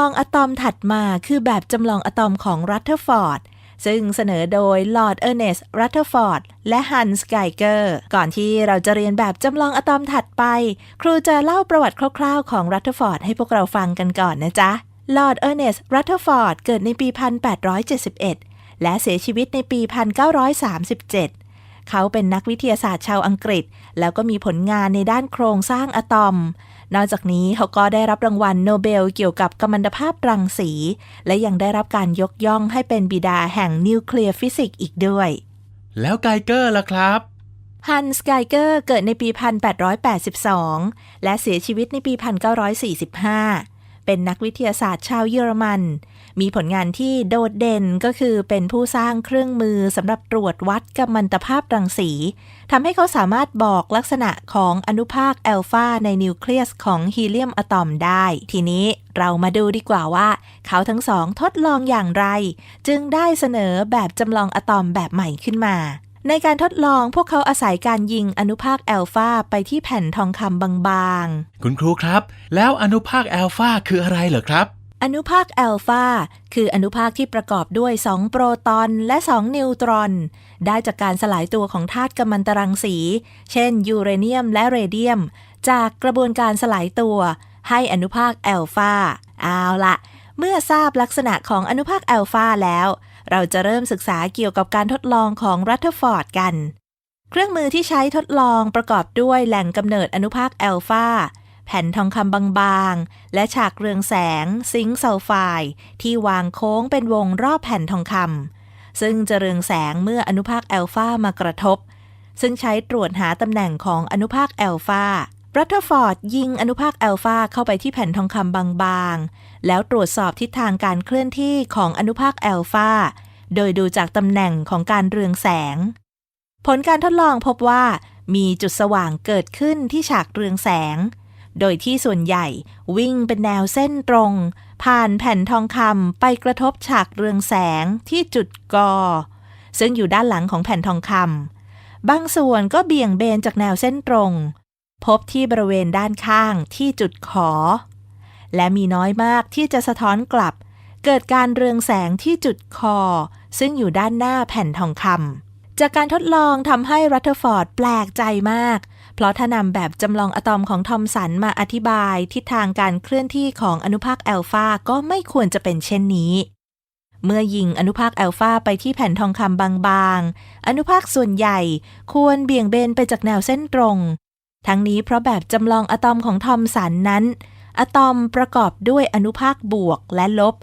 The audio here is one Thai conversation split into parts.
ลองอะตอมถัดมาคือแบบจำลองอะตอมของรัตเทอร์ฟอร์ดซึ่งเสนอโดยลอร์ดเออร์เนสต์รัตเทอร์ฟอร์ดและฮันส์ไกเกอร์ก่อนที่เราจะเรียนแบบจำลองอะตอมถัดไป ครูจะเล่าประวัติคร่าวๆ ของรัตเทอร์ฟอร์ดให้พวกเราฟังกันก่อนนะจ๊ะลอร์ดเออร์เนสต์รัตเทอร์ฟอร์ดเกิดในปี 1871 และเสียชีวิตในปี 1937เขาเป็นนักวิทยาศาสตร์ชาวอังกฤษ แล้วก็มีผลงานในด้านโครงสร้างอะตอม นอกจากนี้เขาก็ได้รับรางวัลโนเบลเกี่ยวกับกัมมันตภาพรังสี และยังได้รับการยกย่องให้เป็นบิดาแห่งนิวเคลียร์ฟิสิกส์อีกด้วย แล้วไกเกอร์ล่ะครับฮันส์ไกเกอร์เกิดในปี 1882 และเสียชีวิตในปี 1945 เป็นนักวิทยาศาสตร์ชาวเยอรมัน มีผลงานที่โดดเด่นก็คือเป็นผู้สร้างเครื่องมือสำหรับตรวจวัดกัมมันตภาพรังสีทำให้เขาสามารถบอกลักษณะของอนุภาคแอลฟาในนิวเคลียสของฮีเลียมอะตอมได้ ทีนี้เรามาดูดีกว่าว่า เขาทั้งสองทดลองอย่างไร จึงได้เสนอแบบจำลองอะตอมแบบใหม่ขึ้นมาในการทดลองพวกเขาอาศัยการยิงอนุภาคแอลฟาไปที่แผ่นทองคำบางๆ คุณครูครับ แล้วอนุภาคแอลฟาคืออะไรเหรอครับ อนุภาคแอลฟาคืออนุภาคที่ประกอบด้วย 2 โปรตอนและ 2 นิวตรอน ได้จากการสลายตัวของธาตุกัมมันตรังสี เช่น ยูเรเนียมและเรเดียม จากกระบวนการสลายตัว ให้อนุภาคแอลฟาเอาละเมื่อทราบลักษณะของอนุภาคแอลฟาแล้ว เราจะเริ่มศึกษาเกี่ยวกับการทดลองของรัตเทอร์ฟอร์ดกัน เครื่องมือที่ใช้ทดลองประกอบด้วยแหล่งกำเนิดอนุภาคแอลฟา แผ่นทองคำบางๆ และฉากเรืองแสง ซิงค์ซัลไฟด์ที่วางโค้งเป็นวงรอบแผ่นทองคำซึ่งจะเรืองแสงเมื่ออนุภาคแอลฟามากระทบ ซึ่งใช้ตรวจหาตำแหน่งของอนุภาคแอลฟารัตเทอร์ฟอร์ดยิงอนุภาคแอลฟาเข้าไปที่แผ่นทองคำบางๆ แล้วตรวจสอบทิศทางการเคลื่อนที่ของอนุภาคแอลฟาโดยดูจากตำแหน่งของการเรืองแสง ผลการทดลองพบว่ามีจุดสว่างเกิดขึ้นที่ฉากเรืองแสง โดยที่ส่วนใหญ่วิ่งเป็นแนวเส้นตรง ผ่านแผ่นทองคำไปกระทบฉากเรืองแสงที่จุดกอ ซึ่งอยู่ด้านหลังของแผ่นทองคำบางส่วนก็เบี่ยงเบนจากแนวเส้นตรง พบที่บริเวณด้านข้างที่จุดขอ และมีน้อยมากที่จะสะท้อนกลับ เกิดการเรืองแสงที่จุดคอ ซึ่งอยู่ด้านหน้าแผ่นทองคำจากการทดลองทำให้รัตเทอร์ฟอร์ดแปลกใจมาก เพราะถ้านำแบบจำลองอะตอมของทอมสันมาอธิบายทิศทางการเคลื่อนที่ของอนุภาคแอลฟาก็ไม่ควรจะเป็นเช่นนี้ เมื่อยิงอนุภาคแอลฟาไปที่แผ่นทองคำบางๆ อนุภาคส่วนใหญ่ควรเบี่ยงเบนไปจากแนวเส้นตรง ทั้งนี้เพราะแบบจำลองอะตอมของทอมสันนั้น อะตอมประกอบด้วยอนุภาคบวกและลบ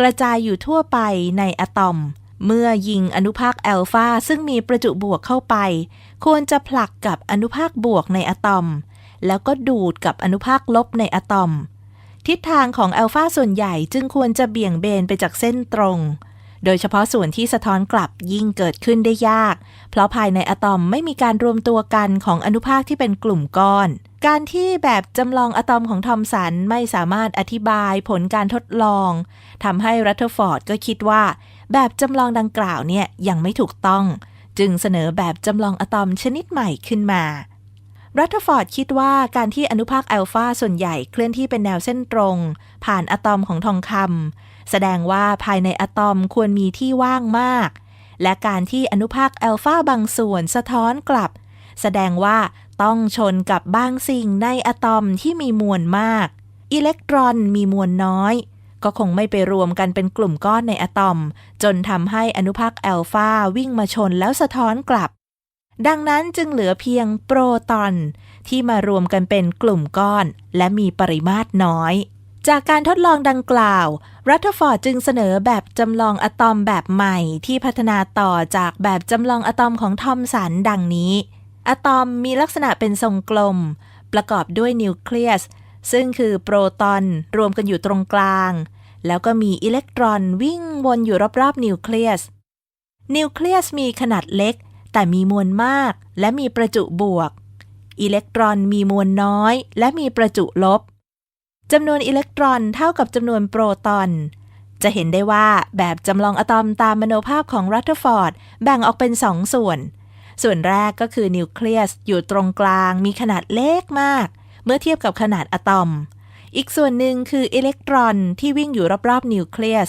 กระจายอยู่ทั่วไปในอะตอมเมื่อยิงอนุภาคแอลฟาซึ่งมีประจุบวกเข้าไป ควรจะผลักกับอนุภาคบวกในอะตอม แล้วก็ดูดกับอนุภาคลบในอะตอม ทิศทางของแอลฟาส่วนใหญ่จึงควรจะเบี่ยงเบนไปจากเส้นตรง โดยเฉพาะส่วนที่สะท้อนกลับยิ่งเกิดขึ้นได้ยาก เพราะภายในอะตอมไม่มีการรวมตัวกันของอนุภาคที่เป็นกลุ่มก้อน การที่แบบจำลองอะตอมของทอมสันไม่สามารถอธิบายผลการทดลองทำให้รัตเทอร์ฟอร์ดก็คิดว่า แบบจำลองดังกล่าวเนี่ยยังไม่ถูกต้อง จึงเสนอแบบจำลองอะตอมชนิดใหม่ขึ้นมา รัตเทอร์ฟอร์ดคิดว่าการที่อนุภาคแอลฟาส่วนใหญ่เคลื่อนที่เป็นแนวเส้นตรง ผ่านอะตอมของทองคำแสดงว่าภายในอะตอมควรมีที่ว่างมาก และการที่อนุภาคแอลฟาบางส่วนสะท้อนกลับ แสดงว่าต้องชนกับบางสิ่งในอะตอมที่มีมวลมาก อิเล็กตรอนมีมวลน้อย ก็คงไม่ไปรวมกันเป็นกลุ่มก้อนในอะตอม จนทำให้อนุภาคแอลฟาวิ่งมาชนแล้วสะท้อนกลับ ดังนั้นจึงเหลือเพียงโปรตอน ที่มารวมกันเป็นกลุ่มก้อน และมีปริมาตรน้อย จากการทดลองดังกล่าว รัตเทอร์ฟอร์ดจึงเสนอแบบจำลองอะตอมแบบใหม่ที่พัฒนาต่อจากแบบจำลองอะตอมของทอมสันดังนี้ อะตอมมีลักษณะเป็นทรงกลม ประกอบด้วยนิวเคลียสซึ่งคือโปรตอนรวมกันอยู่ตรงกลาง แล้วก็มีอิเล็กตรอนวิ่งวนอยู่รอบๆนิวเคลียส นิวเคลียสมีขนาดเล็ก แต่มีมวลมากและมีประจุบวก อิเล็กตรอนมีมวลน้อย และมีประจุลบจำนวนอิเล็กตรอนเท่ากับจำนวนโปรตอน จะเห็นได้ว่าแบบจำลองอะตอมตามมโนภาพของรัตเทอร์ฟอร์ดแบ่งออกเป็นสองส่วน ส่วนแรกก็คือนิวเคลียสอยู่ตรงกลางมีขนาดเล็กมาก เมื่อเทียบกับขนาดอะตอม อีกส่วนหนึ่งคืออิเล็กตรอนที่วิ่งอยู่รอบๆนิวเคลียส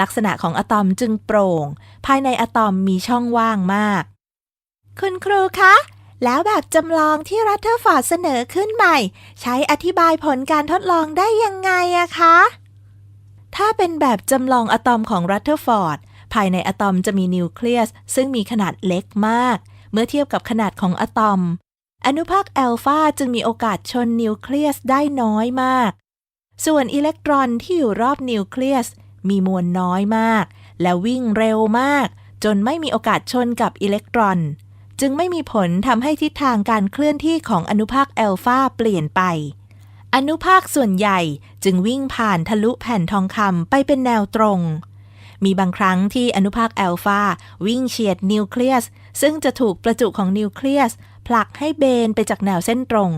ลักษณะของอะตอมจึงโปร่ง ภายในอะตอมมีช่องว่างมาก คุณครูคะ แล้วแบบจำลองที่รัตเทอร์ฟอร์ดเสนอขึ้นใหม่ ใช้อธิบายผลการทดลองได้ยังไงอะคะ ถ้าเป็นแบบจำลองอะตอมของรัตเทอร์ฟอร์ดภายในอะตอมจะมีนิวเคลียส ซึ่งมีขนาดเล็กมาก เมื่อเทียบกับขนาดของอะตอม อนุภาคแอลฟาจึงมีโอกาสชนนิวเคลียสได้น้อยมาก ส่วนอิเล็กตรอนที่อยู่รอบนิวเคลียสมีมวลน้อยมาก และวิ่งเร็วมาก จนไม่มีโอกาสชนกับอิเล็กตรอน จึงไม่มีผลทำให้ทิศทางการเคลื่อนที่ของอนุภาคแอลฟาเปลี่ยนไป อนุภาคส่วนใหญ่จึงวิ่งผ่านทะลุแผ่นทองคำไปเป็นแนวตรง มีบางครั้งที่อนุภาคแอลฟาวิ่งเฉียดนิวเคลียส ซึ่งจะถูกประจุของนิวเคลียส ผลักให้เบนไปจากแนวเส้นตรง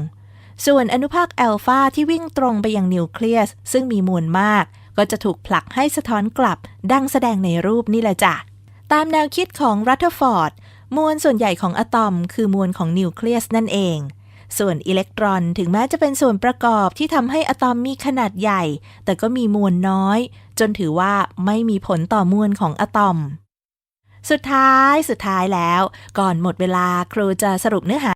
ส่วนอนุภาคแอลฟาที่วิ่งตรงไปยังนิวเคลียส ซึ่งมีมวลมาก ก็จะถูกผลักให้สะท้อนกลับ ดังแสดงในรูปนี่แหละจ้ะ ตามแนวคิดของรัตเทอร์ฟอร์ดมวลส่วนใหญ่ของอะตอม คือมวลของนิวเคลียสนั่นเอง ส่วนอิเล็กตรอนถึงแม้จะเป็นส่วนประกอบที่ทำให้อะตอมมีขนาดใหญ่ แต่ก็มีมวลน้อย จนถือว่าไม่มีผลต่อมวลของอะตอม สุดท้ายสุดท้ายแล้ว ก่อนหมดเวลาครูจะสรุปเนื้อหา